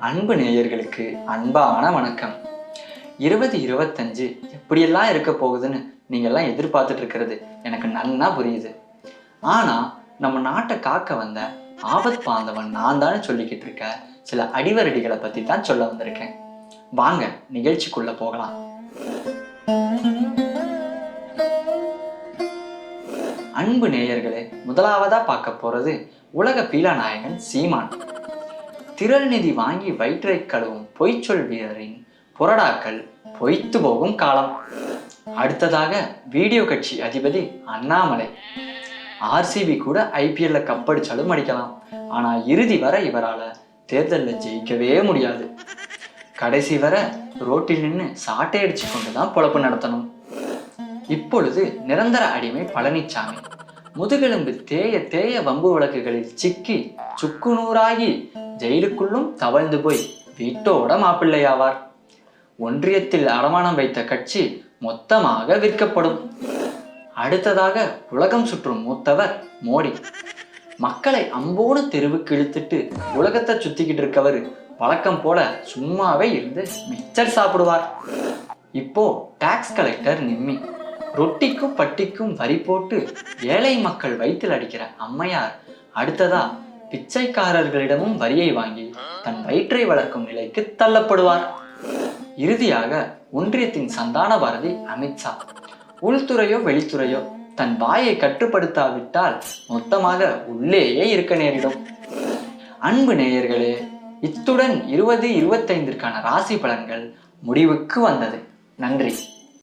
அன்பு நேயர்களுக்கு அன்பான வணக்கம். இருபது இருபத்தஞ்சு எப்படியெல்லாம் இருக்க போகுதுன்னு நீங்கெல்லாம் எதிர்பார்த்துட்டு இருக்கிறது எனக்கு நன்னா புரியுது. ஆனா நம்ம நாட்டை காக்க வந்த ஆபத் பாந்தவன் நான் தானே சொல்லிக்கிட்டு இருக்க சில அடிவரடிகளை பத்தி தான் சொல்ல வந்திருக்கேன். வாங்க நிகழ்ச்சிக்குள்ள போகலாம். அன்பு நேயர்களே முதலாவதா பார்க்க போறது உலக பீலாநாயகன் சீமான். திரள் நிதி வாங்கி வயிற்றை கழுவும் பொய்ச்சொல் வீரரின் புரடாக்கள் பொய்த்து போகும் காலம். அடுத்ததாக வீடியோ கட்சி அதிபதி அண்ணாமலை. ஆர்சிபி கூட ஐபிஎல்ல கப்படிச்சாலும் அடிக்கலாம். ஆனா இறுதி வரை இவரால தேர்தலில் ஜெயிக்கவே முடியாது. கடைசி வர ரோட்டில் நின்று சாட்டை அடிச்சு கொண்டு தான் பொழப்பு நடத்தணும். இப்பொழுது நிரந்தர அடிமை பழனிச்சாமி. முதுகெலும்பு தேய தேய வம்பு வழக்குகளில் சிக்கி சுக்குநூறாகி ஜெயிலுக்குள்ளும் தவழ்ந்து போய் வீட்டோட மாப்பிள்ளையாவார். ஒன்றியத்தில் அடமானம் வைத்த கட்சி மொத்தமாக விற்கப்படும். அடுத்ததாக உலகம் சுற்றும் மூத்தவர் மோடி. மக்களை அம்போடு தெருவுக்கு இழுத்துட்டு உலகத்தை சுத்திக்கிட்டு இருக்கவர் வழக்கம் போல சும்மாவே இருந்து மிச்சர் சாப்பிடுவார். இப்போ டாக்ஸ் கலெக்டர் நிம்மி. ரொட்டிக்கும் பட்டிக்கும் வரி போட்டு ஏழை மக்கள் வயிற்றில் அடிக்கிற அம்மையார் அடுத்ததா பிச்சைக்காரர்களிடமும் வரியை வாங்கி தன் வயிற்றை வளர்க்கும் நிலைக்கு தள்ளப்படுவார். இறுதியாக ஒன்றியத்தின் சந்தான பாரதி அமித்ஷா உள்துறையோ வெளித்துறையோ தன் வாயை கட்டுப்படுத்தாவிட்டால் மொத்தமாக உள்ளேயே இருக்க நேரிடும். அன்பு நேயர்களே இத்துடன் இருபது இருபத்தைந்திற்கான ராசி பலன்கள் முடிவுக்கு வந்தது. நன்றி.